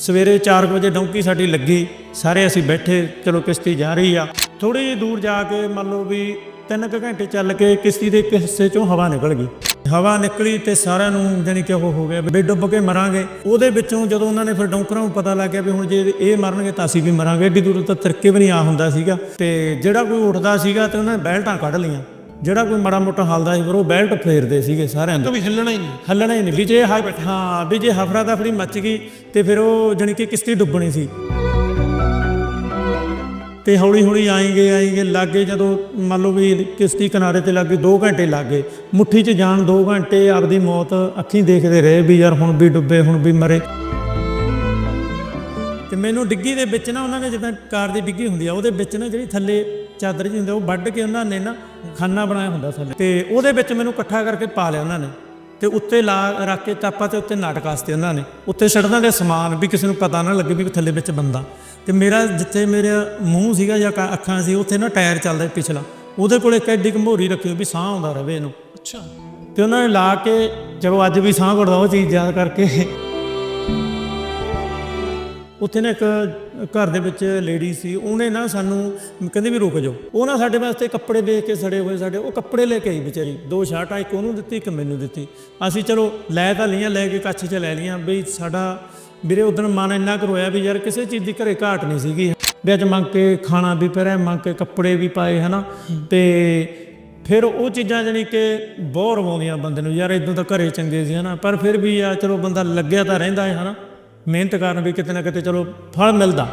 ਸਵੇਰੇ 4 ਵਜੇ ਡੌਂਕੀ ਸਾਡੀ ਲੱਗੀ। ਸਾਰੇ ਅਸੀਂ ਬੈਠੇ, ਚਲੋ ਕਿਸ਼ਤੀ ਜਾ ਰਹੀ ਆ। ਥੋੜੀ ਜਿਹੀ ਦੂਰ ਜਾ ਕੇ ਮੰਨ ਲਓ ਵੀ 3 ਘੰਟੇ ਚੱਲ ਕੇ ਕਿਸ਼ਤੀ ਦੇ ਇੱਕ ਹਿੱਸੇ ਚੋਂ ਹਵਾ ਨਿਕਲ ਗਈ। ਹਵਾ ਨਿਕਲੀ ਤੇ ਸਾਰਿਆਂ ਨੂੰ ਜਾਨੀ ਕਿ ਉਹ ਹੋ ਗਿਆ ਵੀ ਡੁੱਬ ਕੇ ਮਰਾਂਗੇ। ਉਹਦੇ ਵਿੱਚੋਂ ਜਦੋਂ ਉਹਨਾਂ ਨੇ ਫਿਰ ਡੌਂਕਰਾਂ ਨੂੰ ਪਤਾ ਲੱਗ ਗਿਆ ਵੀ ਹੁਣ ਜੇ ਇਹ ਮਰਨਗੇ ਤਾਂ ਅਸੀਂ ਵੀ ਮਰਾਂਗੇ। ਏਡੀ ਦੂਰ ਤਾਂ ਤਿਰਕੇ ਵੀ ਨਹੀਂ ਆ ਹੁੰਦਾ ਸੀਗਾ। ਤੇ ਜਿਹੜਾ ਕੋਈ ਉੱਠਦਾ ਸੀਗਾ ਤੇ ਉਹਨਾਂ ਨੇ ਬੈਲਟਾਂ ਕੱਢ ਲਈਆਂ। ਜਿਹੜਾ ਕੋਈ ਮਾੜਾ ਮੋਟਾ ਹਲਦਾ ਸੀ ਫਿਰ ਉਹ ਬੈਲਟ ਫੇਰਦੇ ਸੀਗੇ ਸਾਰਿਆਂ ਦੇ। ਵੀ ਹਿੱਲਣਾ ਹੀ ਨਹੀਂ। ਹੱਲਣਾ ਹੀ ਨਹੀਂ। ਵੀ ਜੇ ਹਾ- ਹਾਂ ਵੀ ਜੇ ਹਫਰਾ ਦਫੜੀ ਮੱਚ ਗਈ ਤੇ ਫਿਰ ਉਹ ਜਾਣੀ ਕਿ ਕਿਸ਼ਤੀ ਡੁੱਬਣੀ ਸੀ। ਤੇ ਹੌਲੀ ਹੌਲੀ ਆਏਗੇ ਆਏਗੇ ਲਾਗੇ ਜਦੋਂ ਮੰਨ ਲਓ ਵੀ ਕਿਸ਼ਤੀ ਕਿਨਾਰੇ ਤੇ ਲੱਗੇ 2 ਘੰਟੇ ਲੱਗੇ ਮੁੱਠੀ 'ਚ ਜਾਣ 2 ਘੰਟੇ ਆਪਦੀ ਮੌਤ ਅੱਖੀਂ ਦੇਖਦੇ ਰਹੇ ਵੀ ਯਾਰ ਹੁਣ ਵੀ ਡੁੱਬੇ ਹੁਣ ਵੀ ਮਰੇ। ਤੇ ਮੈਨੂੰ ਡਿੱਗੀ ਦੇ ਵਿੱਚ ਨਾ ਉਹਨਾਂ ਨੇ ਜਿੱਦਾਂ ਕਾਰ ਦੀ ਡਿੱਗੀ ਹੁੰਦੀ ਆ ਉਹਦੇ ਵਿੱਚ ਨਾ ਜਿਹੜੀ ਥੱਲੇ ਚਾਦਰ ਜਿਹੀ ਹੁੰਦੀ ਉਹ ਵੱਢ ਕੇ ਉਹਨਾਂ ਨੇ ਨਾ ਖਾਨਾ ਬਣਾਇਆ ਹੁੰਦਾ ਥੱਲੇ। ਤੇ ਉਹਦੇ ਵਿੱਚ ਮੈਨੂੰ ਇਕੱਠਾ ਕਰਕੇ ਪਾ ਲਿਆ ਉਹਨਾਂ ਨੇ। ਤੇ ਉੱਤੇ ਲਾ ਰੱਖ ਕੇ ਤਾਪਾ ਤੇ ਉੱਤੇ ਨਾਟਕ ਵਾਸਤੇ ਉਹਨਾਂ ਨੇ। ਉੱਤੇ ਛੱਡਣਾ ਦੇ ਸਮਾਨ ਵੀ ਕਿਸੇ ਨੂੰ ਪਤਾ ਨਾ ਲੱਗੇ ਵੀ ਥੱਲੇ ਵਿੱਚ ਬੰਦਾ। ਤੇ ਮੇਰਾ ਜਿੱਥੇ ਮੇਰਾ ਮੂੰਹ ਸੀਗਾ ਜਾਂ ਅੱਖਾਂ ਸੀ ਉੱਥੇ ਨਾ ਟਾਇਰ ਚੱਲਦਾ ਪਿਛਲਾ। ਉਹਦੇ ਕੋਲ ਇੱਕ ਐਡੀ ਘੰਬੋਰੀ ਰੱਖੀ ਵੀ ਸਾਹ ਆਉਂਦਾ ਰਵੇ ਇਹਨੂੰ। ਅੱਛਾ। ਤੇ ਉਹਨਾਂ ਨੇ ਲਾ ਕੇ ਜਦੋਂ ਅੱਜ ਵੀ ਸਾਹ ਘੁੱਟਦਾ ਉਹ ਚੀਜ਼ ਯਾਦ ਕਰਕੇ। ਉੱਥੇ ਨਾ ਇੱਕ ਘਰ ਦੇ ਵਿੱਚ ਲੇਡੀ ਸੀ, ਉਹਨੇ ਨਾ ਸਾਨੂੰ ਕਹਿੰਦੇ ਵੀ ਰੁਕ ਜਾਓ। ਉਹ ਨਾ ਸਾਡੇ ਵਾਸਤੇ ਕੱਪੜੇ ਵੇਚ ਕੇ ਸੜੇ ਹੋਏ ਸਾਡੇ, ਉਹ ਕੱਪੜੇ ਲੈ ਕੇ ਆਈ ਵਿਚਾਰੀ। ਦੋ ਸ਼ਰਟਾਂ ਇੱਕ ਉਹਨੂੰ ਦਿੱਤੀ, ਇੱਕ ਮੈਨੂੰ ਦਿੱਤੀ। ਅਸੀਂ ਚਲੋ ਲੈ ਤਾਂ ਲਈਆਂ, ਲੈ ਕੇ ਕੱਛ 'ਚ ਲੈ ਲਈਆਂ। ਵੀ ਸਾਡਾ ਵੀਰੇ ਉਦੋਂ ਮਨ ਇੰਨਾ ਕੁ ਰੋਇਆ ਵੀ ਯਾਰ ਕਿਸੇ ਚੀਜ਼ ਦੀ ਘਰੇ ਘਾਟ ਨਹੀਂ ਸੀਗੀ। ਵੀ ਅੱਜ ਮੰਗ ਕੇ ਖਾਣਾ ਵੀ ਪਹਿਰਿਆ ਮੰਗ ਕੇ ਕੱਪੜੇ ਵੀ ਪਾਏ, ਹਨਾ? ਤੇ ਫਿਰ ਉਹ ਚੀਜ਼ਾਂ ਜਾਨੀ ਕਿ ਬਹੁਤ ਰਵਾਉਂਦੀਆਂ ਬੰਦੇ ਨੂੰ। ਯਾਰ ਇਦੋਂ ਤਾਂ ਘਰੇ ਚੰਗੇ ਸੀ, ਹਨਾ? ਪਰ ਫਿਰ ਵੀ ਆ, ਚਲੋ ਬੰਦਾ ਲੱਗਿਆ ਤਾਂ ਰਹਿੰਦਾ ਹੈ, ਹਨਾ? ਮਿਹਨਤ ਕਰਨ ਵੀ ਕਿਤੇ ਨਾ ਕਿਤੇ ਚਲੋ ਫਲ ਮਿਲਦਾ।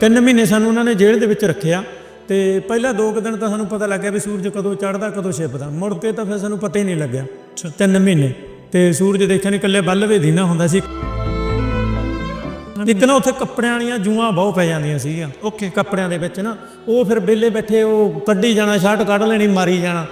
ਤਿੰਨ ਮਹੀਨੇ ਸਾਨੂੰ ਉਹਨਾਂ ਨੇ ਜੇਲ੍ਹ ਦੇ ਵਿੱਚ ਰੱਖਿਆ ਤੇ ਪਹਿਲਾਂ ਦੋ ਕੁ ਦਿਨ ਤਾਂ ਸਾਨੂੰ ਪਤਾ ਲੱਗਿਆ ਵੀ ਸੂਰਜ ਕਦੋਂ ਚੜ੍ਹਦਾ ਕਦੋਂ ਛਿਪਦਾ। ਮੁੜ ਕੇ ਤਾਂ ਫਿਰ ਸਾਨੂੰ ਪਤਾ ਹੀ ਨਹੀਂ ਲੱਗਿਆ ਤਿੰਨ ਮਹੀਨੇ। ਤੇ ਸੂਰਜ ਦੇਖਿਆ ਨਹੀਂ ਇਕੱਲੇ ਬੱਲ ਵੇ ਦੀਨਾ ਹੁੰਦਾ ਸੀ। ਇੱਕ ਨਾ ਉੱਥੇ ਕੱਪੜਿਆਂ ਵਾਲੀਆਂ ਜੂਆਂ ਬਹੁਤ ਪੈ ਜਾਂਦੀਆਂ ਸੀਗੀਆਂ। ਓਕੇ ਕੱਪੜਿਆਂ ਦੇ ਵਿੱਚ ਨਾ। ਉਹ ਫਿਰ ਵਿਹਲੇ ਬੈਠੇ ਉਹ ਕੱਢੀ ਜਾਣਾ ਸ਼ਰਟ ਕੱਢ ਲੈਣੀ ਮਾਰੀ ਜਾਣਾ।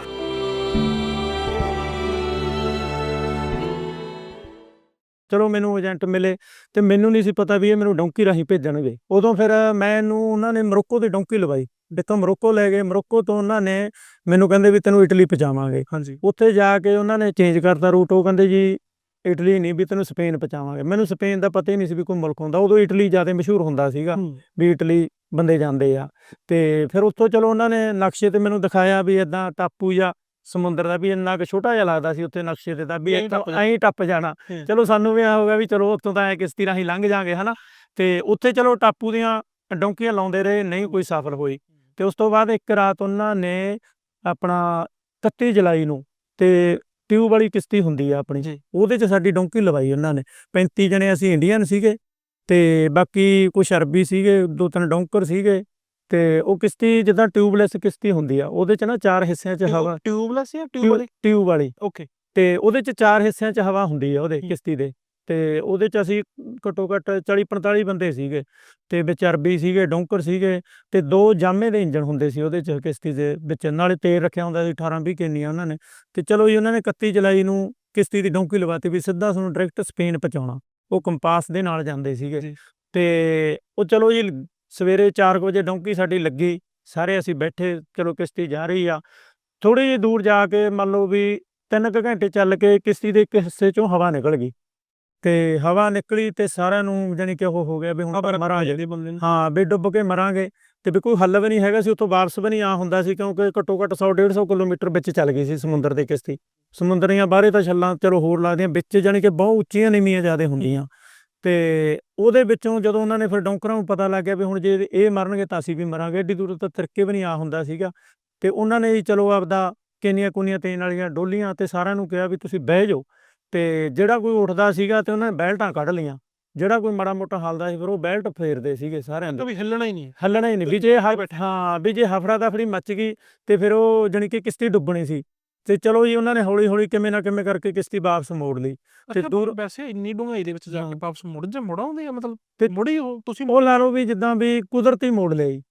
ਚਲੋ ਮੈਨੂੰ ਏਜੰਟ ਮਿਲੇ ਤੇ ਮੈਨੂੰ ਨਹੀਂ ਸੀ ਪਤਾ ਵੀ ਇਹ ਮੈਨੂੰ ਡੌਂਕੀ ਰਾਹੀਂ ਭੇਜਣਗੇ। ਉਦੋਂ ਫਿਰ ਮੈਨੂੰ ਉਹਨਾਂ ਨੇ ਮਰੋਕੋ ਦੀ ਡੌਂਕੀ ਲਵਾਈ। ਜਿੱਥੋਂ ਮਰੋਕੋ ਲੈ ਗਏ ਮਰੋਕੋ ਤੋਂ ਉਹਨਾਂ ਨੇ ਮੈਨੂੰ ਕਹਿੰਦੇ ਵੀ ਤੈਨੂੰ ਇਟਲੀ ਪਹੁੰਚਾਵਾਂਗੇ। ਹਾਂਜੀ। ਉੱਥੇ ਜਾ ਕੇ ਉਹਨਾਂ ਨੇ ਚੇਂਜ ਕਰਤਾ ਰੂਟ ਉਹ ਕਹਿੰਦੇ ਜੀ ਇਟਲੀ ਨਹੀਂ ਵੀ ਤੈਨੂੰ ਸਪੇਨ ਪਹੁੰਚਾਵਾਂਗੇ। ਮੈਨੂੰ ਸਪੇਨ ਦਾ ਪਤਾ ਹੀ ਨਹੀਂ ਸੀ ਵੀ ਕੋਈ ਮੁਲਕ ਹੁੰਦਾ ਉਦੋਂ ਇਟਲੀ ਜ਼ਿਆਦਾ ਮਸ਼ਹੂਰ ਹੁੰਦਾ ਸੀਗਾ ਵੀ ਇਟਲੀ ਬੰਦੇ ਜਾਂਦੇ ਆ। ਤੇ ਫਿਰ ਉੱਥੋਂ ਚਲੋ ਉਹਨਾਂ ਨੇ ਨਕਸ਼ੇ ਤੇ ਮੈਨੂੰ ਦਿਖਾਇਆ ਵੀ ਇਦਾਂ ਟਾਪੂ ਜਾਂ ਸਮੁੰਦਰ ਦਾ ਵੀ ਇੰਨਾ ਕੁ ਛੋਟਾ ਜਿਹਾ ਲੱਗਦਾ ਸੀ ਉੱਥੇ ਨਕਸ਼ੇ ਤੇ ਤਾਂ ਵੀ ਐਂ ਟੱਪ ਜਾਣਾ। ਐਂ ਟੱਪ ਜਾਣਾ ਹੂੰ। ਚਲੋ ਸਾਨੂੰ ਵੀ ਆ ਹੋਗਾ ਵੀ ਚਲੋ ਉੱਥੋਂ ਤਾਂ ਐ ਕਿਸ਼ਤੀ ਰਾਹੀਂ ਲੰਘ ਜਾਾਂਗੇ ਹਨਾ ਤੇ ਉੱਥੇ ਚਲੋ ਟਾਪੂ ਦੀਆਂ ਡੌਂਕੀਆਂ ਲਾਉਂਦੇ ਰਹੇ ਨਹੀਂ ਕੋਈ ਸਫਲ ਹੋਈ ਤੇ ਉਸ ਤੋਂ ਬਾਅਦ ਇੱਕ ਰਾਤ ਉਹਨਾਂ ਨੇ ਆਪਣਾ 31 ਜੁਲਾਈ ਨੂੰ ਤੇ ਟਿਊਬ ਵਾਲੀ ਕਿਸ਼ਤੀ ਹੁੰਦੀ ਆ ਆਪਣੀ। ਉਹਦੇ 'ਚ ਸਾਡੀ ਡੌਂਕੀ ਲਵਾਈ ਉਹਨਾਂ ਨੇ 35 ਜਣੇ ਅਸੀਂ ਇੰਡੀਅਨ ਸੀਗੇ ਤੇ ਬਾਕੀ ਕੁਝ ਅਰਬੀ ਸੀਗੇ ਦੋ ਤਿੰਨ ਡੌਂਕਰ ਸੀਗੇ ਤੇ ਉਹ ਕਿਸ਼ਤੀ ਜਿੱਦਾਂ ਟਿਊਬਲੈਸ ਕਿਸ਼ਤੀ ਹੁੰਦੀ ਆ ਉਹਦੇ 'ਚ ਨਾ ਚਾਰ ਹਿੱਸਿਆਂ 'ਚ ਹਵਾ ਟਿਊਬਲੈਸ ਜਾਂ ਟਿਊਬ ਵਾਲੀ ਟਿਊਬ ਵਾਲੀ ਓਕੇ ਤੇ ਉਹਦੇ 'ਚ ਚਾਰ ਹਿੱਸਿਆਂ 'ਚ ਹਵਾ ਹੁੰਦੀ ਆ ਉਹਦੇ। ਕਿਸ਼ਤੀ ਦੇ ਤੇ ਉਹਦੇ 'ਚ ਅਸੀਂ ਘੱਟੋ ਘੱਟ 40 45 ਬੰਦੇ ਸੀਗੇ ਤੇ ਵਿੱਚ ਅਰਬੀ ਸੀਗੇ ਡੌਂਕਰ ਸੀਗੇ ਤੇ ਦੋ ਜਾਮੇ ਦੇ ਇੰਜਨ ਹੁੰਦੇ ਸੀ ਉਹਦੇ 'ਚ ਕਿਸ਼ਤੀ ਦੇ ਵਿੱਚ ਨਾਲੇ ਤੇਲ ਰੱਖਿਆ ਹੁੰਦਾ ਸੀ 18 20 ਕਿੰਨੀਆਂ ਉਹਨਾਂ ਨੇ ਤੇ ਚਲੋ ਜੀ ਉਹਨਾਂ ਨੇ 31 ਜੁਲਾਈ ਨੂੰ ਕਿਸ਼ਤੀ ਦੀ ਡੌਂਕੀ ਲਵਾਤੀ ਵੀ ਸਿੱਧਾ ਤੁਹਾਨੂੰ ਡਾਇਰੈਕਟ ਸਪੇਨ ਪਹੁੰਚਾਉਣਾ ਉਹ ਕੰਪਾਸ ਦੇ ਨਾਲ ਜਾਂਦੇ ਸੀਗੇ। ਤੇ ਉਹ ਚਲੋ ਜੀ ਸਵੇਰੇ 4 ਵਜੇ ਡੌਂਕੀ ਸਾਡੀ ਲੱਗੀ ਸਾਰੇ ਅਸੀਂ ਬੈਠੇ ਚਲੋ ਕਿਸ਼ਤੀ ਜਾ ਰਹੀ ਆ। ਥੋੜੀ ਜਿਹੀ ਦੂਰ ਜਾ ਕੇ ਮੰਨ ਲਓ ਵੀ 3 ਘੰਟੇ ਚੱਲ ਕੇ ਕਿਸ਼ਤੀ ਦੇ ਇੱਕ ਹਿੱਸੇ ਚੋਂ ਹਵਾ ਨਿਕਲ ਗਈ। ਤੇ ਹਵਾ ਨਿਕਲੀ ਤੇ ਸਾਰਿਆਂ ਨੂੰ ਜਾਨੀ ਕਿ ਉਹ ਹੋ ਗਿਆ ਵੀ ਹੁਣ ਮਰਾਂਗੇ। ਦੇ ਬੰਦੇ ਨੇ। ਹਾਂ ਵੀ ਡੁੱਬ ਕੇ ਮਰਾਂਗੇ। ਤੇ ਵੀ ਕੋਈ ਹੱਲ ਵੀ ਨਹੀਂ ਹੈਗਾ ਸੀ ਉੱਥੋਂ ਵਾਪਸ ਵੀ ਨਹੀਂ ਆ ਹੁੰਦਾ ਸੀ ਕਿਉਂਕਿ ਘੱਟੋ ਘੱਟ 100 150 ਕਿਲੋਮੀਟਰ ਵਿੱਚ ਚੱਲ ਗਈ ਸੀ ਸਮੁੰਦਰ ਦੀ ਕਿਸ਼ਤੀ। ਸਮੁੰਦਰ ਦੀਆਂ ਬਾਹਰੇ ਤਾਂ ਛੱਲਾਂ ਚਲੋ ਹੋਰ ਲੱਗਦੀਆਂ ਵਿੱਚ ਜਾਨੀ ਕਿ ਬਹੁਤ ਉੱਚੀਆਂ ਨੀਵੀਆਂ ਜ਼ਿਆਦਾ ਹੁੰਦੀਆਂ। ਤੇ ਉਹਦੇ ਵਿੱਚੋਂ ਜਦੋਂ ਉਹਨਾਂ ਨੇ ਫਿਰ ਡੌਂਕਰਾਂ ਨੂੰ ਪਤਾ ਲੱਗ ਗਿਆ ਵੀ ਹੁਣ ਜੇ ਇਹ ਮਰਨਗੇ ਤਾਂ ਅਸੀਂ ਵੀ ਮਰਾਂਗੇ ਏਡੀ ਦੂਰ ਤਾਂ ਤਿਰਕੇ ਵੀ ਨਹੀਂ ਆ ਹੁੰਦਾ ਸੀਗਾ। ਤੇ ਉਹਨਾਂ ਨੇ ਚਲੋ ਆਪਦਾ ਕਿੰਨੀਆਂ ਕੁੰਨੀਆਂ ਤੇਨ ਵਾਲੀਆਂ ਡੋਲੀਆਂ ਤੇ ਸਾਰਿਆਂ ਨੂੰ ਕਿਹਾ ਵੀ ਤੁਸੀਂ ਬਹਿ ਜਾਓ। ਤੇ ਜਿਹੜਾ ਕੋਈ ਉੱਠਦਾ ਸੀਗਾ ਤੇ ਉਹਨਾਂ ਨੇ ਬੈਲਟਾਂ ਕੱਢ ਲਈਆਂ। ਜਿਹੜਾ ਕੋਈ ਮਾੜਾ ਮੋਟਾ ਹਲਦਾ ਸੀ ਫਿਰ ਉਹ ਬੈਲਟ ਫੇਰਦੇ ਸੀਗੇ ਸਾਰਿਆਂ ਦੇ। ਵੀ ਹਿੱਲਣਾ ਹੀ ਨਹੀਂ ਹੱਲਣਾ ਹੀ ਨਹੀਂ। ਵੀ ਜੇ ਹਾ- ਵੀ ਜੇ ਹਫਰਾ ਦਫੜੀ ਮੱਚ ਗਈ ਤੇ ਫਿਰ ਉਹ ਜਾਣੀ ਕਿ ਕਿਸ਼ਤੀ ਡੁੱਬਣੀ ਸੀ। ਤੇ ਚਲੋ ਜੀ ਉਹਨਾਂ ਨੇ ਹੌਲੀ ਹੌਲੀ ਕਿਵੇਂ ਨਾ ਕਿਵੇਂ ਕਰਕੇ ਕਿਸ਼ਤੀ ਵਾਪਸ ਮੋੜ ਲਈ। ਤੇ ਅੱਛਾ ਦੂਰ ਵੈਸੇ ਇੰਨੀ ਡੂੰਘਾਈ ਦੇ ਵਿੱਚ ਜਾ ਕੇ ਹਾਂ। ਵਾਪਸ ਮੁੜ ਜਾ ਮੁੜ ਆਉਂਦੇ ਆ? ਮਤਲਬ ਤੇ- ਮੁੜੀ ਉਹ ਤੁਸੀਂ ਉਹ ਲਾ ਲਓ ਵੀ ਜਿੱਦਾਂ ਵੀ ਕੁਦਰਤੀ ਮੋੜ ਲਈ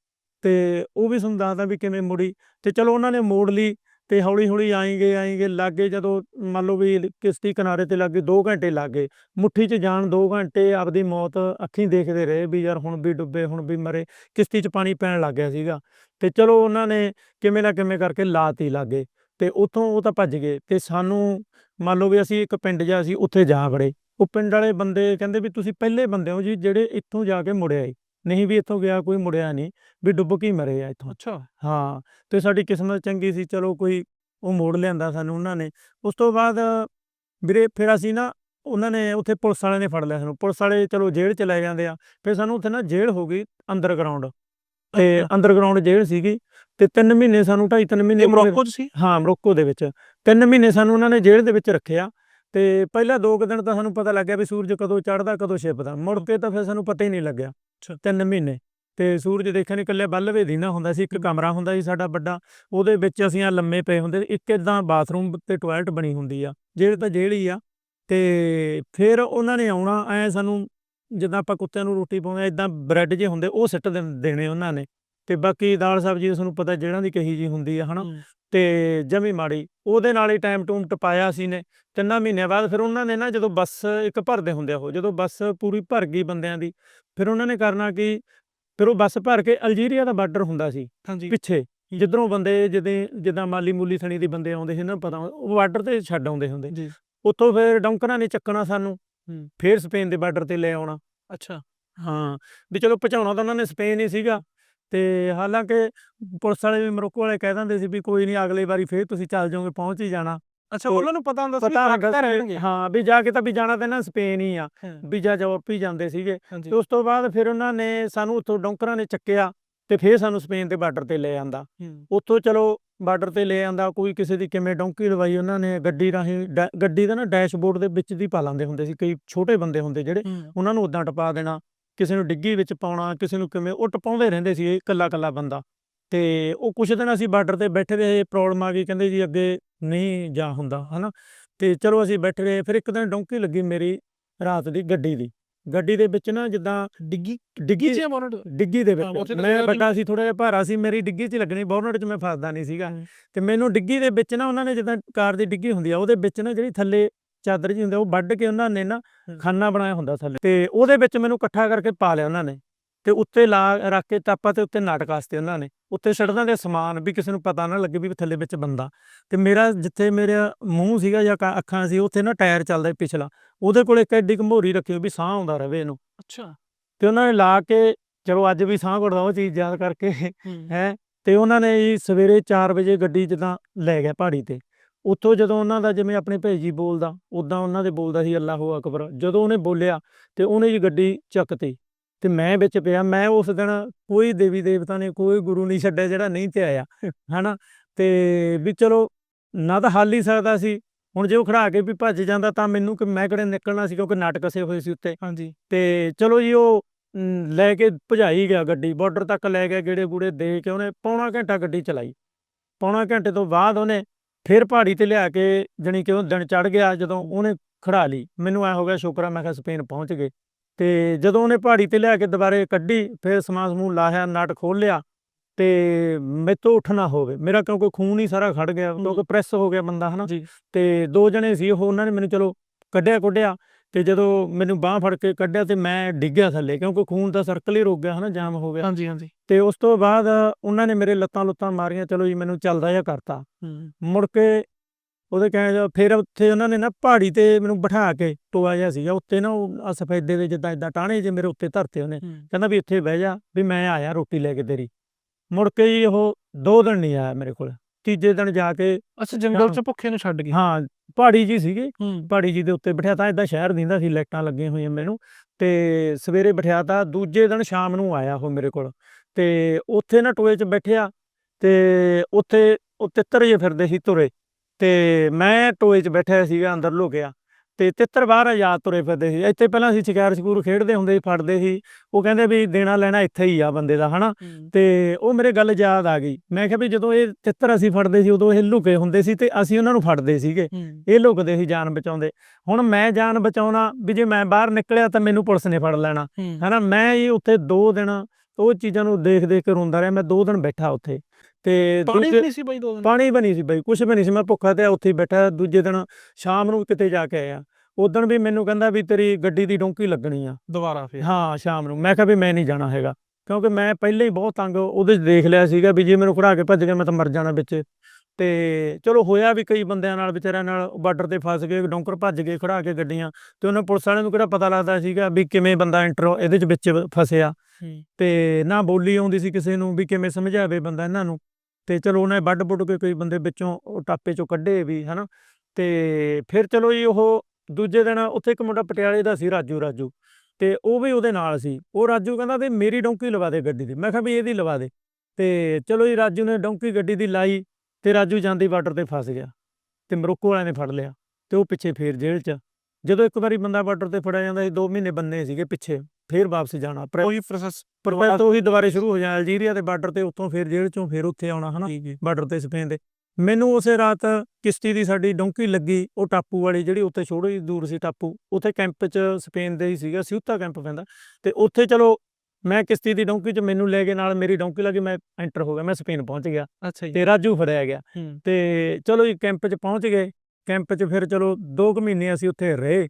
ਤੇ ਉਹ ਵੀ ਤੁਹਾਨੂੰ ਦੱਸਦਾ ਵੀ ਕਿਵੇਂ ਮੁੜੀ। ਤੇ ਚਲੋ ਉਹਨਾਂ ਨੇ ਮੋੜ ਲਈ ਤੇ ਹੌਲੀ ਹੌਲੀ ਆਏਗੇ ਆਏਗੇ ਲਾਗੇ ਜਦੋਂ ਮੰਨ ਲਓ ਵੀ ਕਿਸ਼ਤੀ ਕਿਨਾਰੇ ਤੇ ਲੱਗੇ 2 ਘੰਟੇ ਲੱਗੇ ਮੁੱਠੀ 'ਚ ਜਾਣ 2 ਘੰਟੇ ਆਪਦੀ ਮੌਤ ਅੱਖੀਂ ਦੇਖਦੇ ਰਹੇ ਵੀ ਯਾਰ ਹੁਣ ਵੀ ਡੁੱਬੇ ਹੁਣ ਵੀ ਮਰੇ ਕਿਸ਼ਤੀ 'ਚ ਪਾਣੀ ਪੈਣ ਲੱਗ ਗਿਆ ਸੀਗਾ। ਤੇ ਚਲੋ ਉਹਨਾਂ ਨੇ ਕਿਵੇਂ ਨਾ ਕਿਵੇਂ ਕਰਕੇ ਲਾਤੀ ਲਾਗੇ। ਤੇ ਉੱਥੋਂ ਉਹ ਤਾਂ ਭੱਜ ਗਏ ਤੇ ਸਾਨੂੰ ਮੰਨ ਲਓ ਵੀ ਅਸੀਂ ਇੱਕ ਪਿੰਡ ਜਿਹਾ ਸੀ ਉੱਥੇ ਜਾ ਵੜੇ। ਉਹ ਪਿੰਡ ਵਾਲੇ ਬੰਦੇ ਕਹਿੰਦੇ ਵੀ ਤੁਸੀਂ ਪਹਿਲੇ ਬੰਦੇ ਹੋ ਜੀ ਜਿਹੜੇ ਇੱਥੋਂ ਜਾ ਕੇ ਮੁੜਿਆ ਈ ਨਹੀਂ ਵੀ ਇੱਥੋਂ ਗਿਆ ਕੋਈ ਮੁੜਿਆ ਨਹੀਂ ਵੀ ਡੁੱਬ ਕੇ ਹੀ ਮਰੇ ਆ ਇੱਥੋਂ। ਅੱਛਾ। ਹਾਂ ਤੇ ਸਾਡੀ ਕਿਸਮਤ ਚੰਗੀ ਸੀ ਚਲੋ ਕੋਈ ਉਹ ਮੋੜ ਲਿਆਂਦਾ ਸਾਨੂੰ ਉਹਨਾਂ ਨੇ। ਉਸ ਤੋਂ ਬਾਅਦ ਵੀਰੇ ਫਿਰ ਅਸੀਂ ਨਾ ਉਹਨਾਂ ਨੇ ਉੱਥੇ ਪੁਲਿਸ ਵਾਲਿਆਂ ਨੇ ਫੜ ਲਿਆ ਸਾਨੂੰ। ਪੁਲਿਸ ਵਾਲੇ ਚਲੋ ਜੇਲ੍ਹ ਚ ਲੈ ਜਾਂਦੇ ਆ ਫਿਰ ਸਾਨੂੰ ਉੱਥੇ ਨਾ ਜੇਲ੍ਹ ਹੋ ਗਈ ਅੰਡਰਗਰਾਉਂਡ। ਤੇ ਅੱਛਾ। ਅੰਡਰਗਰਾਉਂਡ ਜੇਲ੍ਹ ਸੀਗੀ ਤੇ 3 ਮਹੀਨੇ ਸਾਨੂੰ ਢਾਈ ਤਿੰਨ ਮਹੀਨੇ ਇਹ ਮੋਰੋਕੋ ਚ ਸੀ? ਹਾਂ ਮੋਰੋਕੋ ਦੇ ਵਿੱਚ। 3 ਮਹੀਨੇ ਸਾਨੂੰ ਉਹਨਾਂ ਨੇ ਜੇਲ੍ਹ ਦੇ ਵਿੱਚ ਰੱਖਿਆ ਤੇ ਪਹਿਲਾਂ ਦੋ ਕੁ ਦਿਨ ਤਾਂ ਸਾਨੂੰ ਪਤਾ ਲੱਗਿਆ ਵੀ ਸੂਰਜ ਕਦੋਂ ਚੜ੍ਹਦਾ ਕਦੋਂ ਛਿਪਦਾ। ਮੁੜ ਕੇ ਤਾਂ ਫਿਰ ਸਾਨੂੰ ਪਤਾ ਹੀ ਨਹੀਂ ਲੱਗਿਆ ਅੱਛਾ। 3 ਮਹੀਨੇ। ਤੇ ਸੂਰਜ ਦੇਖਣ ਇਕੱਲੇ ਬੱਲਵੇ ਦੀ ਨਾ ਹੁੰਦਾ ਸੀ ਇੱਕ। ਕਮਰਾ ਹੁੰਦਾ ਸੀ ਸਾਡਾ ਵੱਡਾ ਉਹਦੇ ਵਿੱਚ ਅਸੀਂ ਆ ਲੰਮੇ ਪਏ ਹੁੰਦੇ ਇੱਕ ਇਦਾਂ ਬਾਥਰੂਮ ਤੇ ਟਾਇਲਟ ਬਣੀ ਹੁੰਦੀ ਆ ਜੇਲ੍ਹ ਤਾਂ ਜੇਲ੍ਹ ਹੀ ਆ। ਤੇ ਫਿਰ ਉਹਨਾਂ ਨੇ ਆਉਣਾ ਐ ਸਾਨੂੰ ਜਿੱਦਾਂ ਆਪਾਂ ਕੁੱਤਿਆਂ ਨੂੰ ਰੋਟੀ ਪਾਉਂਦੇ ਇਦਾਂ ਬ੍ਰੈਡ ਜੇ ਹੁੰਦੇ ਉਹ ਸਿੱਟ ਦੇਣੇ ਉਹਨਾਂ ਨੇ। ਤੇ ਬਾਕੀ ਦਾਲ ਸਬਜ਼ੀ ਤੁਹਾਨੂੰ ਪਤਾ ਜਿਹੜਾਂ ਦੀ ਕਹੀ ਜੀ ਹੁੰਦੀ ਆ ਹਨਾ। ਤੇ ਜਮੀ ਮਾੜੀ। ਉਹਦੇ ਨਾਲ ਹੀ ਟਾਈਮ ਟੂਮ ਟਪਾਇਆ ਸੀ ਨੇ ਤਿੰਨਾਂ ਮਹੀਨਿਆਂ ਬਾਅਦ ਫਿਰ ਉਹਨਾਂ ਨੇ ਨਾ ਜਦੋਂ ਬੱਸ ਇੱਕ ਭਰਦੇ ਹੁੰਦੇ ਉਹ ਜਦੋਂ ਬੱਸ ਪੂਰੀ ਭਰ ਗਈ ਬੰਦਿਆਂ ਦੀ ਫਿਰ ਉਹਨਾਂ ਨੇ ਕਰਨਾ ਕਿ ਫਿਰ ਉਹ ਬੱਸ ਭਰ ਕੇ ਅਲਜੀਰੀਆ ਦਾ ਬਾਰਡਰ ਹੁੰਦਾ ਸੀ ਪਿੱਛੇ। ਜਿੱਧਰੋਂ ਬੰਦੇ ਜਿੱਦੇ ਜਿੱਦਾਂ ਮਾਲੀ ਮੂਲੀ ਥਣੀ ਦੇ ਬੰਦੇ ਆਉਂਦੇ ਸੀ ਨੂੰ ਪਤਾ ਉਹ ਬਾਰਡਰ ਤੇ ਛੱਡ ਆਉਂਦੇ ਹੁੰਦੇ। ਉੱਥੋਂ ਫਿਰ ਡੌਂਕਰਾਂ ਨੇ ਚੱਕਣਾ ਸਾਨੂੰ। ਫਿਰ ਸਪੇਨ ਦੇ ਬਾਰਡਰ ਤੇ ਲੈ ਆਉਣਾ। ਅੱਛਾ। ਹਾਂ ਵੀ ਚਲੋ ਪਹੁੰਚਾਉਣਾ ਤਾਂ ਉਹਨਾਂ ਨੇ ਸਪੇਨ ਹੀ ਸੀਗਾ। ਤੇ ਹਾਲਾਂਕਿ ਪੁਲਿਸ ਵਾਲੇ ਵੀ ਮਰੋਕੋ ਵਾਲੇ ਕਹਿ ਦਿੰਦੇ ਸੀ ਵੀ ਕੋਈ ਨਹੀਂ ਅਗਲੀ ਵਾਰੀ ਫੇਰ ਤੁਸੀਂ ਚੱਲ ਜਾਓਗੇ ਪਹੁੰਚ ਹੀ ਜਾਣਾ। ਅੱਛਾ ਉਹ- ਉਹਨਾਂ ਨੂੰ ਪਤਾ ਹੁੰਦਾ ਸੀ ਪਤਾ ਹੁੰਦਾ ਰਹਿਣਗੇ ਹਾਂ ਵੀ ਜਾ ਕੇ ਤਾਂ ਵੀ ਜਾਣਾ ਤਾਂ ਨਾ ਸਪੇਨ ਹੀ ਆ ਵੀ ਜਾਂ ਯੂਰਪ ਹੀ ਜਾਂਦੇ ਸੀਗੇ। ਤੇ ਉਸ ਤੋਂ ਬਾਅਦ ਫਿਰ ਉਹਨਾਂ ਨੇ ਸਾਨੂੰ ਉੱਥੋਂ ਡੌਂਕਰਾਂ ਨੇ ਚੱਕਿਆ ਤੇ ਫੇਰ ਸਾਨੂੰ ਸਪੇਨ ਦੇ ਬਾਰਡਰ ਤੇ ਲੈ ਆਂਦਾ। ਉੱਥੋਂ ਚਲੋ ਬਾਰਡਰ ਤੇ ਲੈ ਆਂਦਾ ਕੋਈ ਕਿਸੇ ਦੀ ਕਿਵੇਂ ਡੌਂਕੀ ਲਵਾਈ ਉਹਨਾਂ ਨੇ ਗੱਡੀ ਰਾਹੀਂ ਗੱਡੀ ਦਾ ਨਾ ਡੈਸ਼ਬੋਰਡ ਦੇ ਵਿੱਚ ਦੀ ਪਾ ਲਾਂਦੇ ਹੁੰਦੇ ਸੀ ਕਈ ਛੋਟੇ ਬੰਦੇ ਹੁੰਦੇ ਜਿਹੜੇ ਉਹਨਾਂ ਨੂੰ ਉਦਾਂ ਟਪਾ ਦੇਣਾ। ਕਿਸੇ ਨੂੰ ਡਿੱਗੀ ਵਿੱਚ ਪਾਉਣਾ ਕਿਸੇ ਨੂੰ ਕਿਵੇਂ ਉਹ ਟਪਾਉਂਦੇ ਰਹਿੰਦੇ ਸੀ ਇਹ ਕੱਲਾ ਕੱਲਾ ਬੰਦਾ। ਤੇ ਉਹ ਕੁਛ ਦਿਨ ਅਸੀਂ ਬਾਰਡਰ ਤੇ ਬੈਠੇ ਰਹੇ ਪ੍ਰੋਬਲਮ ਆ ਗਈ ਕਹਿੰਦੇ ਜੀ ਅੱਗੇ ਨਹੀਂ ਜਾ ਹੁੰਦਾ ਹਨਾ। ਤੇ ਚਲੋ ਅਸੀਂ ਬੈਠੇ ਰਹੇ ਫਿਰ ਇੱਕ ਦਿਨ ਡੌਂਕੀ ਲੱਗੀ ਮੇਰੀ ਰਾਤ ਦੀ ਗੱਡੀ ਦੀ। ਗੱਡੀ ਦੇ ਵਿੱਚ ਨਾ ਜਿੱਦਾਂ ਡਿੱਗੀ ਡਿੱਗੀ ਜੀ ਮੋਨਟ ਡਿੱਗੀ ਦੇ ਵਿੱਚ। ਮੈਂ ਵੱਡਾ ਸੀ ਥੋੜਾ ਜਿਹਾ ਭਾਰਾ ਸੀ ਮੇਰੀ ਡਿੱਗੀ 'ਚ ਲੱਗਣੀ ਬੋਰਨਟ 'ਚ ਮੈਂ ਫਸਦਾ ਨਹੀਂ ਸੀਗਾ। ਤੇ ਮੈਨੂੰ ਡਿੱਗੀ ਦੇ ਵਿੱਚ ਨਾ ਉਹਨਾਂ ਨੇ ਜਿੱਦਾਂ ਕਾਰ ਦੀ ਡਿੱਗੀ ਹੁੰਦੀ ਆ ਉਹਦੇ ਵਿੱਚ ਨਾ ਜਿਹੜੀ ਥੱਲੇ ਚਾਦਰ ਜੀ ਹੁੰਦੀ ਉਹ ਵੱਢ ਕੇ ਉਹਨਾਂ ਨੇ ਨਾ। ਖਾਨਾ ਬਣਾਇਆ ਹੁੰਦਾ ਥੱਲੇ। ਤੇ ਉਹਦੇ ਵਿੱਚ ਮੈਨੂੰ ਇਕੱਠਾ ਕਰਕੇ ਪਾ ਲਿਆ ਉਹਨਾਂ ਨੇ। ਤੇ ਉੱਤੇ ਲਾ ਰੱਖ ਕੇ ਤਾਪਾ ਤੇ ਉੱਤੇ ਨਾਟਕ ਵਾਸਤੇ ਉਹਨਾਂ ਨੇ। ਉੱਤੇ ਛੱਡਦਾਂ ਦੇ ਸਮਾਨ ਵੀ ਕਿਸੇ ਨੂੰ ਪਤਾ ਨਾ ਲੱਗੇ ਵੀ ਥੱਲੇ ਵਿੱਚ ਬੰਦਾ। ਤੇ ਮੇਰਾ ਜਿੱਥੇ ਮੇਰਾ ਮੂੰਹ ਸੀਗਾ ਜਾਂ ਅੱਖਾਂ ਸੀ ਉੱਥੇ ਨਾ ਟਾਇਰ ਚੱਲਦਾ ਪਿਛਲਾ। ਉਹਦੇ ਕੋਲ ਇੱਕ ਐਡੀ ਘਮੋਰੀ ਰੱਖੀ ਵੀ ਸਾਹ ਆਉਂਦਾ ਰਵੇ ਇਹਨੂੰ। ਅੱਛਾ। ਤੇ ਉਹਨਾਂ ਨੇ ਲਾ ਕੇ ਚਲੋ ਅੱਜ ਵੀ ਸਾਹ ਘੁੱਟਦਾ ਉਹ ਚੀਜ਼ ਯਾਦ ਕਰਕੇ ਹੂੰ, ਹੈ। ਤੇ ਉਹਨਾਂ ਨੇ ਜੀ ਸਵੇਰੇ 4 ਵਜੇ ਗੱਡੀ ਜਿੱਦਾਂ ਲੈ ਗਿਆ ਪਹਾੜੀ ਤੇ। ਉੱਥੋਂ ਜਦੋਂ ਉਹਨਾਂ ਦਾ ਜਿਵੇਂ ਆਪਣੇ ਭੇਜੀ ਬੋਲਦਾ ਉਦਾਂ ਉਹਨਾਂ ਦੇ ਬੋਲਦਾ ਸੀ ਅੱਲਾਹੂ ਅਕਬਰ। ਜਦੋਂ ਉਹਨੇ ਬੋਲਿਆ ਤੇ ਉਹਨੇ ਜੀ ਗੱਡੀ ਚੱਕਤੀ ਤੇ ਮੈਂ ਵਿੱਚ ਪਿਆ ਮੈਂ ਉਸ ਦਿਨ ਕੋਈ ਦੇਵੀ ਦੇਵਤਾ ਨੇ ਕੋਈ ਗੁਰੂ ਨਹੀਂ ਛੱਡਿਆ ਜਿਹੜਾ ਨਹੀਂ ਤੇ ਆਇਆ ਹਨਾ? ਤੇ ਵੀ ਚਲੋ ਨਾ ਤਾਂ ਹੱਲ ਹੀ ਸਕਦਾ ਸੀ। ਹੁਣ ਜੇ ਉਹ ਖੜਾ ਕੇ ਵੀ ਭੱਜ ਜਾਂਦਾ ਤਾਂ ਮੈਨੂੰ ਕਿ ਮੈਂ ਕਿਹੜੇ ਨਿਕਲਣਾ ਸੀ ਕਿਉਂਕਿ ਨਾਟਕ ਕਸੇ ਹੋਏ ਸੀ ਉੱਤੇ। ਹਾਂਜੀ। ਤੇ ਚਲੋ ਜੀ ਉਹ ਲੈ ਕੇ ਭਜਾਈ ਗਿਆ ਗੱਡੀ ਬਾਰਡਰ ਤੱਕ ਲੈ ਗਿਆ ਗੇੜੇ ਗੂੜੇ ਦੇ ਕੇ ਉਹਨੇ ਪੌਣਾ ਘੰਟਾ ਗੱਡੀ ਚਲਾਈ। ਪੌਣਾ ਘੰਟੇ ਤੋਂ ਬਾਅਦ ਉਹਨੇ ਫਿਰ ਪਹਾੜੀ ਤੇ ਲਿਆ ਕੇ ਜਣੀ ਕਿ ਉਹ ਦਿਨ ਚੜ ਗਿਆ ਜਦੋਂ ਉਹਨੇ ਖੜਾ ਲਈ। ਮੈਨੂੰ ਐ ਹੋ ਗਿਆ ਸ਼ੁਕਰ ਆ ਮੈਂ ਕਿਹਾ ਸਪੇਨ ਪਹੁੰਚ ਗਏ। ਤੇ ਜਦੋਂ ਉਹਨੇ ਪਹਾੜੀ ਤੇ ਲਿਆ ਕੇ ਦੁਬਾਰੇ ਕੱਢੀ ਫਿਰ ਸਮਾਨ ਸਮੂਹ ਲਾਹਿਆ ਨਟ ਖੋਲ ਲਿਆ ਤੇ ਮੈਥੋਂ ਉੱਠ ਨਾ ਹੋਵੇ। ਮੇਰਾ ਕਿਉਂਕਿ ਖੂਨ ਹੀ ਸਾਰਾ ਖੜ ਗਿਆ ਕਿਉਂਕਿ ਪ੍ਰੈਸ ਹੋ ਗਿਆ ਬੰਦਾ ਹਨਾ। ਤੇ ਦੋ ਜਣੇ ਸੀ ਉਹ ਉਹਨਾਂ ਨੇ ਮੈਨੂੰ ਚਲੋ ਕੱਢਿਆ ਕੁੱਢਿਆ ਤੇ ਜਦੋਂ ਮੈਨੂੰ ਬਾਹ ਫੜ ਕੇ ਕੱਢਿਆ ਤੇ ਮੈਂ ਡਿੱਗਿਆ ਥੱਲੇ ਕਿਉਂਕਿ ਖੂਨ ਦਾ ਸਰਕਲ ਹੀ ਰੁਕ ਗਿਆ ਹਨਾ ਜਾਮ ਹੋ ਗਿਆ। ਹਾਂਜੀ ਹਾਂਜੀ। ਤੇ ਉਸ ਤੋਂ ਬਾਅਦ ਉਹਨਾਂ ਨੇ ਮੇਰੇ ਲੱਤਾਂ ਲੁੱਤਾਂ ਮਾਰੀਆਂ ਚਲੋ ਜੀ ਮੈਨੂੰ ਚੱਲਦਾ ਜਿਹਾ ਕਰਤਾ। ਮੁੜ ਕੇ ਉਹਦੇ ਕਹਿਣ ਜਾ ਫਿਰ ਉੱਥੇ ਉਹਨਾਂ ਨੇ ਨਾ ਪਹਾੜੀ ਤੇ ਮੈਨੂੰ ਬਿਠਾ ਕੇ ਟੋਆ ਜਿਹਾ ਸੀਗਾ ਉੱਤੇ ਨਾ ਉਹ ਸਫੈਦੇ ਦੇ ਜਿੱਦਾਂ ਇਦਾਂ ਟਾਣੇ ਜੇ ਮੇਰੇ ਉੱਤੇ ਧਰਤੇ ਉਹਨੇ। ਕਹਿੰਦਾ ਵੀ ਇੱਥੇ ਬਹਿ ਜਾ ਵੀ ਮੈਂ ਆਇਆ ਰੋਟੀ ਲੈ ਕੇ ਤੇਰੀ। ਮੁੜ ਕੇ ਜੀ ਉਹ ਦੋ ਦਿਨ ਨਹੀਂ ਆਇਆ ਮੇਰੇ ਕੋਲ। ਤੀਜੇ ਦਿਨ ਜਾ ਕੇ ਅੱਛਾ ਜੰਗਲ ਚ ਭੁੱਖੇ ਨੂੰ ਛੱਡ ਗਏ। ਹਾਂ ਪਹਾੜੀ ਜੀ ਸੀਗੇ। ਪਹਾੜੀ ਜੀ ਦੇ ਉੱਤੇ ਬਿਠਿਆ ਤਾਂ ਇਦਾਂ ਸ਼ਹਿਰ ਦਿੰਦਾ ਸੀ ਲਾਈਟਾਂ ਲੱਗੀਆਂ ਹੋਈਆਂ ਮੈਨੂੰ। ਤੇ ਸਵੇਰੇ ਬਿਠਿਆ ਤਾਂ ਦੂਜੇ ਦਿਨ ਸ਼ਾਮ ਨੂੰ ਆਇਆ ਉਹ ਮੇਰੇ ਕੋਲ। ਤੇ ਉੱਥੇ ਨਾ ਟੋਏ 'ਚ ਬੈਠਿਆ ਤੇ ਉੱਥੇ ਉਹ ਤਿੱਤਰ ਜੇ ਫਿਰਦੇ ਸੀ ਤੁਰੇ। ਤੇ ਮੈਂ ਟੋਏ 'ਚ ਬੈਠਿਆ ਸੀਗਾ ਅੰਦਰ ਲੁਕਿਆ ਤੇ ਤਿੱਤਰ ਬਾਹਰ ਆਜ਼ਾਦ ਤੁਰੇ ਫਿਰਦੇ ਸੀ। ਇੱਥੇ ਪਹਿਲਾਂ ਅਸੀਂ ਸ਼ਿਕਾਰ ਸ਼ਕੂਰ ਖੇਡਦੇ ਹੁੰਦੇ ਸੀ ਫੜਦੇ ਸੀ। ਉਹ ਕਹਿੰਦੇ ਵੀ ਦੇਣਾ ਲੈਣਾ ਇੱਥੇ ਹੀ ਆ ਬੰਦੇ ਦਾ ਹਨਾ? ਤੇ ਉਹ ਮੇਰੇ ਗੱਲ ਯਾਦ ਆ ਗਈ। ਮੈਂ ਕਿਹਾ ਵੀ ਜਦੋਂ ਇਹ ਤਿੱਤਰ ਅਸੀਂ ਫੜਦੇ ਸੀ ਉਦੋਂ ਇਹ ਲੁਕੇ ਹੁੰਦੇ ਸੀ ਤੇ ਅਸੀਂ ਉਹਨਾਂ ਨੂੰ ਫੜਦੇ ਸੀਗੇ। ਇਹ ਲੁਕਦੇ ਸੀ ਜਾਨ ਬਚਾਉਂਦੇ। ਹੁਣ ਮੈਂ ਜਾਨ ਬਚਾਉਣਾ ਵੀ ਜੇ ਮੈਂ ਬਾਹਰ ਨਿਕਲਿਆ ਤਾਂ ਮੈਨੂੰ ਪੁਲਿਸ ਨੇ ਫੜ ਲੈਣਾ। ਹਨਾ? ਮੈਂ ਇਹ ਉੱਥੇ 2 ਦਿਨ ਉਹ ਚੀਜ਼ਾਂ ਨੂੰ ਦੇਖ ਦੇਖ ਕੇ ਰੋਂਦਾ ਰਿਹਾ। ਮੈਂ 2 ਦਿਨ ਬੈਠਾ ਉੱਥੇ। ਤੇ ਪਾਣੀ ਵੀ ਦੂਜੇ- ਨਹੀਂ ਸੀ ਬਾਈ ਦੋ ਦਿਨ। ਪਾਣੀ ਬਣੀ ਸੀ ਬਈ ਕੁਛ ਵੀ ਨਹੀਂ ਸੀ। ਮੈਂ ਭੁੱਖਾ ਤੇ ਉੱਥੇ ਹੀ ਬੈਠਾ ਦੂਜੇ ਦਿਨ ਸ਼ਾਮ ਨੂੰ ਕਿਤੇ ਜਾ ਕੇ ਆਇਆ। ਉਦੋਂ ਵੀ ਮੈਨੂੰ ਕਹਿੰਦਾ ਵੀ ਤੇਰੀ ਗੱਡੀ ਦੀ ਡੋਂਕੀ ਲੱਗਣੀ ਆ। ਦੁਬਾਰਾ ਫੇਰ। ਹਾਂ ਸ਼ਾਮ ਨੂੰ। ਮੈਂ ਕਿਹਾ ਵੀ ਮੈਂ ਨਹੀਂ ਜਾਣਾ ਹੈਗਾ। ਕਿਉਂਕਿ ਮੈਂ ਪਹਿਲੇ ਹੀ ਬਹੁਤ ਤੰਗ ਉਹਦੇ 'ਚ ਦੇਖ ਲਿਆ ਸੀਗਾ ਵੀ ਜੇ ਮੈਨੂੰ ਖੜਾ ਕੇ ਭੱਜ ਗਿਆ ਮੈਂ ਤਾਂ ਮਰ ਜਾਣਾ ਵਿੱਚ। ਤੇ ਚਲੋ ਹੋਇਆ ਵੀ ਕਈ ਬੰਦਿਆਂ ਨਾਲ ਵਿਚਾਰਿਆਂ ਨਾਲ ਬਾਰਡਰ ਤੇ ਫਸ ਗਏ ਡੌਂਕਰ ਭੱਜ ਗਏ ਖੜਾ ਕੇ ਗੱਡੀਆਂ। ਤੇ ਉਹਨਾਂ ਪੁਲਿਸ ਵਾਲਿਆਂ ਨੂੰ ਕਿਹੜਾ ਪਤਾ ਲੱਗਦਾ ਸੀਗਾ ਵੀ ਕਿਵੇਂ ਬੰਦਾ ਐਂਟਰ ਇਹਦੇ ਚ ਵਿੱਚ ਫਸਿਆ। ਤੇ ਨਾ ਬੋਲੀ ਆਉਂਦੀ ਸੀ ਕਿਸੇ ਨੂੰ ਵੀ ਕਿਵੇਂ ਸਮਝਾਵੇ ਬੰਦਾ ਇਹਨਾਂ ਨੂੰ। ਤੇ ਚਲੋ ਉਹਨੇ ਵੱਢ ਬੁੱਢ ਕੇ ਕੋਈ ਬੰਦੇ ਵਿੱਚੋਂ ਉਹ ਟਾਪੇ ਚੋਂ ਕੱਢੇ ਵੀ, ਹਨਾ। ਤੇ ਫਿਰ ਚਲੋ ਜੀ ਉਹ ਦੂਜੇ ਦਿਨ ਉੱਥੇ ਇੱਕ ਮੁੰਡਾ ਪਟਿਆਲੇ ਦਾ ਸੀ, ਰਾਜੂ ਰਾਜੂ। ਤੇ ਉਹ ਵੀ ਉਹਦੇ ਨਾਲ ਸੀ। ਉਹ ਰਾਜੂ ਕਹਿੰਦਾ ਵੀ ਮੇਰੀ ਡੌਂਕੀ ਲਵਾ ਦੇ ਗੱਡੀ ਦੀ। ਮੈਂ ਕਿਹਾ ਵੀ ਇਹਦੀ ਲਵਾ ਦੇ। ਤੇ ਚਲੋ ਜੀ ਰਾਜੂ ਨੇ ਡੌਂਕੀ ਗੱਡੀ ਦੀ ਲਾਈ ਤੇ ਰਾਜੂ ਜਾਂਦੀ ਬਾਰਡਰ ਤੇ ਫਸ ਗਿਆ ਤੇ ਮਰੋਕੋ ਵਾਲਿਆਂ ਨੇ ਫੜ ਲਿਆ ਤੇ ਉਹ ਪਿੱਛੇ ਫੇਰ ਜੇਲ੍ਹ 'ਚ। ਜਦੋਂ ਇੱਕ ਵਾਰੀ ਬੰਦਾ ਬਾਰਡਰ ਤੇ ਫੜਿਆ ਜਾਂਦਾ ਸੀ 2 ਮਹੀਨੇ ਬੰਨੇ ਸੀਗੇ ਪਿੱਛੇ। ਫੇਰ ਵਾਪਸ ਜਾਣਾ। ਪਰ ਉਹੀ ਪ੍ਰੋਸੈਸ ਪਰ ਉਹੀ ਦੁਬਾਰੇ ਸ਼ੁਰੂ ਹੋ ਜਾਣਾ ਅਲਜੀਰੀਆ ਦੇ ਬਾਰਡਰ ਤੇ ਉੱਥੋਂ ਫੇਰ ਜੇਲ੍ਹ ਚੋਂ ਫੇਰ ਉੱਥੇ ਆਉਣਾ ਹਨਾ? ਬਾਰਡਰ ਤੇ ਸਪੇਨ ਦੇ। ਮੈਨੂੰ ਉਸੇ ਰਾਤ ਕਿਸ਼ਤੀ ਦੀ ਸਾਡੀ ਡੌਂਕੀ ਲੱਗੀ ਉਹ ਟਾਪੂ ਵਾਲੀ ਜਿਹੜੀ ਉੱਥੇ ਛੋੜੀ ਦੂਰ ਸੀ ਟਾਪੂ ਉੱਥੇ ਕੈਂਪ 'ਚ ਸਪੇਨ ਦੇ ਹੀ ਸੀਗਾ ਸਿਊਤਾ ਕੈਂਪ ਪੈਂਦਾ। ਤੇ ਉੱਥੇ ਚਲੋ ਮੈਂ ਕਿਸ਼ਤੀ ਦੀ ਡੌਂਕੀ 'ਚ ਮੈਨੂੰ ਲੈ ਕੇ ਨਾਲ ਮੇਰੀ ਡੌਂਕੀ ਲੱਗੀ ਮੈਂ ਐਂਟਰ ਹੋ ਗਿਆ ਮੈਂ ਸਪੇਨ ਪਹੁੰਚ ਗਿਆ। ਅੱਛਾ ਜੀ। ਤੇ ਰਾਜੂ ਫੜਿਆ ਗਿਆ। ਤੇ ਚਲੋ ਜੀ ਕੈਂਪ 'ਚ ਪਹੁੰਚ ਗਏ। ਕੈਂਪ 'ਚ ਫਿਰ ਚਲੋ 2 ਕੁ ਮਹੀਨੇ ਅਸੀਂ ਉੱਥੇ ਰਹੇ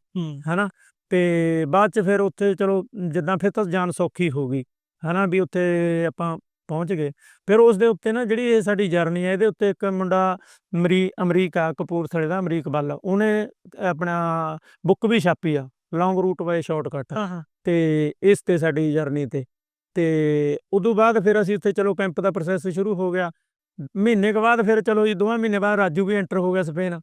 ਹਨਾ? ਤੇ ਬਾਅਦ 'ਚ ਫਿਰ ਉੱਥੇ ਚਲੋ ਜਿੱਦਾਂ ਫਿਰ ਤਾਂ ਜਾਨ ਸੌਖੀ ਹੋ ਗਈ ਹਨਾ ਵੀ ਉੱਥੇ ਆਪਾਂ ਪਹੁੰਚ ਗਏ। ਫਿਰ ਉਸ ਦੇ ਉੱਤੇ ਨਾ ਜਿਹੜੀ ਇਹ ਸਾਡੀ ਜਰਨੀ ਹੈ ਇਹਦੇ ਉੱਤੇ ਇੱਕ ਮੁੰਡਾ ਮਰੀ ਅਮਰੀਕਾ ਕਪੂਰਥਲੇ ਦਾ ਅਮਰੀਕ ਬੱਲ ਉਹਨੇ ਆਪਣਾ ਬੁੱਕ ਵੀ ਛਾਪੀ ਆ ਲੌਂਗ ਰੂਟ ਬਾਏ ਸ਼ਾਰਟਕਟ ਤੇ ਇਸ ਤੇ ਸਾਡੀ ਜਰਨੀ ਤੇ। ਤੇ ਉਦੋਂ ਬਾਅਦ ਫਿਰ ਅਸੀਂ ਉੱਥੇ ਚਲੋ ਕੈਂਪ ਦਾ ਪ੍ਰੋਸੈਸ ਸ਼ੁਰੂ ਹੋ ਗਿਆ। ਮਹੀਨੇ ਕੁ ਬਾਅਦ ਫਿਰ ਚਲੋ ਜੀ ਦੋਵਾਂ ਮਹੀਨੇ ਬਾਅਦ ਰਾਜੂ ਵੀ ਐਂਟਰ ਹੋ ਗਿਆ ਸਪੇਨ।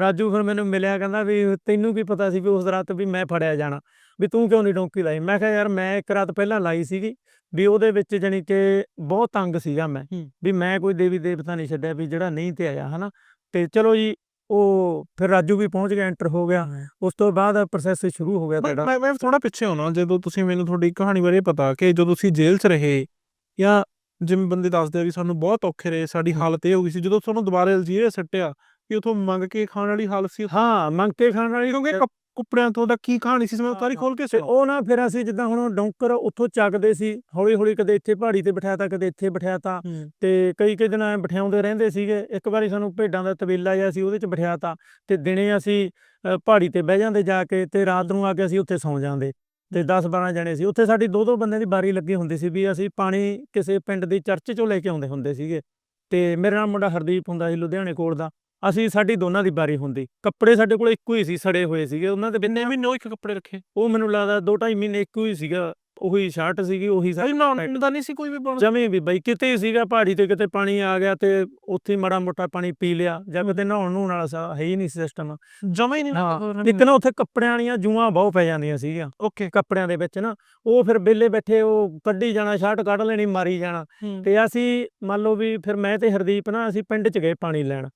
ਰਾਜੂ ਫਿਰ ਮੈਨੂੰ ਮਿਲਿਆ ਕਹਿੰਦਾ ਵੀ ਤੈਨੂੰ ਕੀ ਪਤਾ ਸੀ ਵੀ ਉਸ ਰਾਤ ਵੀ ਮੈਂ ਫੜਿਆ ਜਾਣਾ ਵੀ ਤੂੰ ਕਿਉਂ ਨਹੀਂ ਡੌਂਕੀ ਲਾਈ? ਮੈਂ ਕਿਹਾ ਯਾਰ ਮੈਂ ਇੱਕ ਰਾਤ ਪਹਿਲਾਂ ਲਾਈ ਸੀਗੀ ਵੀ ਉਹਦੇ ਵਿੱਚ ਜਾਣੀ ਕਿ ਬਹੁਤ ਤੰਗ ਸੀਗਾ ਮੈਂ। ਵੀ ਮੈਂ ਕੋਈ ਦੇਵੀ ਦੇਵਤਾ ਨਹੀਂ ਛੱਡਿਆ ਵੀ ਜਿਹੜਾ ਨਹੀਂ ਤੇ ਆਇਆ ਹਨਾ? ਤੇ ਚਲੋ ਜੀ ਉਹ ਫਿਰ ਰਾਜੂ ਵੀ ਪਹੁੰਚ ਗਿਆ ਐਂਟਰ ਹੋ ਗਿਆ। ਉਸ ਤੋਂ ਬਾਅਦ ਪ੍ਰੋਸੈਸ ਸ਼ੁਰੂ ਹੋ ਗਿਆ ਤੁਹਾਡਾ ਮੈਂ- ਮੈਂ ਥੋੜਾ ਪਿੱਛੇ ਹੋਣਾ ਜਦੋਂ ਤੁਸੀਂ ਮੈਨੂੰ ਤੁਹਾਡੀ ਕਹਾਣੀ ਬਾਰੇ ਪਤਾ ਕਿ ਜਦੋਂ ਤੁਸੀਂ ਜੇਲ੍ਹ 'ਚ ਰਹੇ ਜਾਂ ਜਿਵੇਂ ਬੰਦੇ ਦੱਸਦੇ ਆ ਵੀ ਸਾਨੂੰ ਬਹੁਤ ਔਖੇ ਰਹੇ ਸਾਡੀ ਹਾਲਤ ਇਹ ਹੋ ਗਈ ਸੀ ਜਦੋਂ ਤੁਹਾਨੂੰ ਦੁਬਾਰਾ ਅਲਜੀਰੀਆ ਸੱਟਿਆ ਕਿ ਉਥੋਂ ਮੰਗ ਕੇ ਖਾਣ ਵਾਲੀ ਹਾਲਤ ਸੀ। ਹਾਂ ਮੰਗ ਕੇ ਖਾਣ ਵਾਲੀ ਕਿਉਂਕਿ ਕੱਪ- ਕੁੱਪੜਿਆਂ ਤੋਂ ਦਾ ਕੀ ਕਹਾਣੀ ਸੀ ਮੈਂ ਸਾਰੀ ਖੋਲ ਕੇ ਤੇ ਸੁਣਾਓ ਉਹ ਨਾ ਫਿਰ ਅਸੀਂ ਜਿੱਦਾਂ ਹੁਣ ਡੌਂਕਰ ਉੱਥੋਂ ਚੱਕਦੇ ਸੀ ਹੌਲੀ ਹੌਲੀ ਕਦੇ ਇੱਥੇ ਪਹਾੜੀ ਤੇ ਬਿਠਾਤਾ ਕਦੇ ਇੱਥੇ ਬਿਠਾਤਾ। ਹੂੰ। ਤੇ ਕਈ ਕਈ ਦਿਨ ਐਂ ਬਿਠਾਉਂਦੇ ਰਹਿੰਦੇ ਸੀਗੇ। ਇੱਕ ਵਾਰੀ ਸਾਨੂੰ ਭੇਡਾਂ ਦਾ ਤਬੇਲਾ ਜਿਹਾ ਸੀ ਉਹਦੇ ਚ ਬਿਠਾਤਾ। ਤੇ ਦਿਨੇ ਅਸੀਂ ਅ, ਪਹਾੜੀ ਤੇ ਬਹਿ ਜਾਂਦੇ ਜਾ ਕੇ ਤੇ ਰਾਤ ਨੂੰ ਆ ਕੇ ਅਸੀਂ ਉੱਥੇ ਸੌਂ ਜਾਂਦੇ। ਤੇ 10 12 ਜਣੇ ਸੀ। ਉੱਥੇ ਸਾਡੀ ਦੋ ਦੋ ਬੰਦਿਆਂ ਦੀ ਬਾਰੀ ਲੱਗੀ ਹੁੰਦੀ ਸੀ ਵੀ ਅਸੀਂ ਪਾਣੀ ਕਿਸੇ ਪਿੰਡ ਦੀ ਚਰਚ ਚੋਂ ਲੈ ਕੇ ਆਉਂਦੇ ਹੁੰਦੇ ਸੀਗੇ। ਤੇ ਮੇਰੇ ਨਾਲ ਮੁੰਡਾ ਹਰਦੀਪ ਹੁੰਦਾ ਸੀ ਲੁਧਿਆਣੇ ਕੋਲ ਦਾ। ਅਸੀਂ ਸਾਡੀ ਦੋਨਾਂ ਦੀ ਬਾਰੀ ਹੁੰਦੀ। ਕੱਪੜੇ ਸਾਡੇ ਕੋਲ ਇੱਕੋ ਹੀ ਸੀ ਸੜੇ ਹੋਏ ਸੀਗੇ। ਉਹਨਾਂ ਦੇ ਕਿੰਨੇ ਵੀ ਨੋ ਇੱਕ ਕੱਪੜੇ ਰੱਖੇ? ਉਹ ਮੈਨੂੰ ਲੱਗਦਾ 2.5 ਮਹੀਨੇ ਇੱਕੋ ਹੀ ਸੀਗਾ। ਉਹੀ ਸ਼ਰਟ ਸੀਗੀ ਉਹੀ ਸਹੀ ਬਣਾਉਣ ਦਾ ਨਹੀਂ ਸੀ ਕੋਈ ਵੀ ਬਣ ਜਮੇ ਵੀ ਬਈ ਕਿਤੇ ਹੀ ਸੀਗਾ ਪਹਾੜੀ ਤੇ ਕਿਤੇ ਪਾਣੀ ਆ ਗਿਆ ਤੇ ਉੱਥੇ ਮਾੜਾ ਮੋਟਾ ਪਾਣੀ ਪੀ ਲਿਆ। ਜਾਂ ਕਿਤੇ ਨਹਾਉਣ ਨੂੰ ਵਾਲਾ ਸਾ- ਹੈ ਹੀ ਨਹੀਂ ਸਿਸਟਮ ਜਮਾ ਹੀ ਨਹੀਂ ਇੱਕ ਨਾ ਉੱਥੇ ਕੱਪੜਿਆਂ ਵਾਲੀਆਂ ਜੂਆਂ ਬਹੁਤ ਪੈ ਜਾਂਦੀਆਂ ਸੀਗੀਆਂ। ਓਕੇ। ਕੱਪੜਿਆਂ ਦੇ ਵਿੱਚ ਨਾ ਉਹ ਫਿਰ ਬੇਲੇ ਬੈਠੇ ਉਹ ਕੱਢੀ ਜਾਣਾ ਸ਼ਰਟ ਕੱਢ ਲੈਣੀ ਮਾਰੀ ਜਾਣਾ। ਤੇ ਅਸੀਂ ਮੰਨ ਲਓ ਵੀ ਫਿਰ ਮੈਂ ਤੇ ਹਰਦੀਪ ਨਾ ਅਸੀਂ ਪਿੰਡ 'ਚ ਗਏ ਪਾਣੀ ਲੈਣ।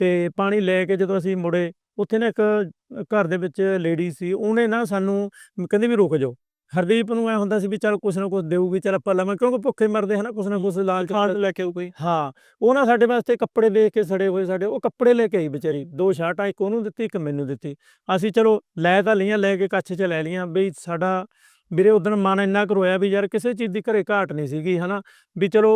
ਤੇ ਪਾਣੀ ਲੈ ਕੇ ਜਦੋਂ ਅਸੀਂ ਮੁੜੇ ਉੱਥੇ ਨਾ ਇੱਕ ਘਰ ਦੇ ਵਿੱਚ ਲੇਡੀ ਸੀ ਉਹਨੇ ਨਾ ਸਾਨੂੰ ਕਹਿੰਦੀ ਵੀ ਰੁਕ ਜਾਓ। ਹਰਦੀਪ ਨੂੰ ਐ ਹੁੰਦਾ ਸੀ ਵੀ ਚੱਲ ਕੁਛ ਨਾ ਕੁਛ ਦੇਊਗੀ ਚੱਲ ਆਪਾਂ ਲਵਾਂ ਕਿਉਂਕਿ ਭੁੱਖੇ ਮਰਦੇ ਹਨਾ ਕੁਛ ਨਾ ਕੁਛ ਲਾਲਚ ਲੈ ਕੇ ਕੋਈ ਹਾਂ ਉਹ ਨਾ ਸਾਡੇ ਵਾਸਤੇ ਕੱਪੜੇ ਦੇਖ ਕੇ ਸੜੇ ਹੋਏ ਸਾਡੇ ਉਹ ਕੱਪੜੇ ਲੈ ਕੇ ਆਈ ਵਿਚਾਰੀ ਦੋ ਸ਼ਰਟਾਂ ਇੱਕ ਉਹਨੂੰ ਦਿੱਤੀ ਇੱਕ ਮੈਨੂੰ ਦਿੱਤੀ। ਅਸੀਂ ਚਲੋ ਲੈ ਤਾਂ ਲਈਆਂ ਲੈ ਕੇ ਕੱਛ 'ਚ ਲੈ ਲਈਆਂ ਬਈ ਸਾਡਾ ਵੀਰੇ ਉਦੋਂ ਮਨ ਇੰਨਾ ਕੁ ਰੋਇਆ ਵੀ ਯਾਰ ਕਿਸੇ ਚੀਜ਼ ਦੀ ਘਰੇ ਘਾਟ ਨਹੀਂ ਸੀਗੀ ਹਨਾ ਵੀ ਚਲੋ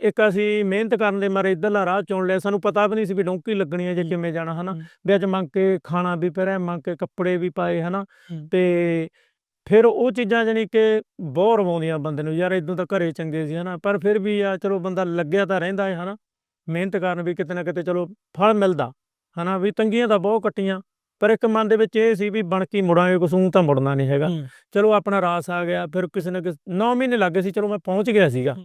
ਇੱਕ ਅਸੀਂ ਮਿਹਨਤ ਕਰਨ ਦੇ ਮਾਰੇ ਇੱਧਰਲਾ ਰਾਹ ਚੁਣ ਲਿਆ ਸਾਨੂੰ ਪਤਾ ਵੀ ਨਹੀਂ ਸੀ ਵੀ ਡੌਂਕੀ ਲੱਗਣੀ ਹੈ ਜਾਂ ਕਿਵੇਂ ਜਾਣਾ ਹਨਾ। ਵੀ ਅੱਜ ਮੰਗ ਕੇ ਖਾਣਾ ਵੀ ਪੈ ਰਿਹਾ ਮੰਗ ਕੇ ਕੱਪੜੇ ਵੀ ਪਾਏ ਹਨਾ। ਤੇ ਫਿਰ ਉਹ ਚੀਜ਼ਾਂ ਜਾਣੀ ਕਿ ਬਹੁਤ ਰਵਾਉਂਦੀਆਂ ਬੰਦੇ ਨੂੰ ਯਾਰ ਇਦੋਂ ਤਾਂ ਘਰੇ ਚੰਗੇ ਸੀ ਹਨਾ? ਪਰ ਫਿਰ ਵੀ ਆ ਚਲੋ ਬੰਦਾ ਲੱਗਿਆ ਤਾਂ ਰਹਿੰਦਾ ਹੈ ਹਨਾ? ਮਿਹਨਤ ਕਰਨ ਵੀ ਕਿਤੇ ਨਾ ਕਿਤੇ ਚਲੋ ਫਲ ਮਿਲਦਾ ਹਨਾ? ਵੀ ਤੰਗੀਆਂ ਤਾਂ ਬਹੁਤ ਕੱਟੀਆਂ ਪਰ ਇੱਕ ਮਨ ਦੇ ਵਿੱਚ ਇਹ ਸੀ ਵੀ ਬਣ ਕੇ ਮੁੜਾਂਗੇ ਕਸੂੰ ਤਾਂ ਮੁੜਨਾ ਨਹੀਂ ਹੈਗਾ। ਚਲੋ ਆਪਣਾ ਰਾਸ ਆ ਗਿਆ ਫਿਰ ਕਿਸੇ ਨਾ ਕਿਸੇ 9 ਮਹੀਨੇ ਲੱਗੇ ਸੀ ਚਲੋ ਮੈਂ ਪਹੁੰਚ ਗਿਆ ਸੀਗਾ।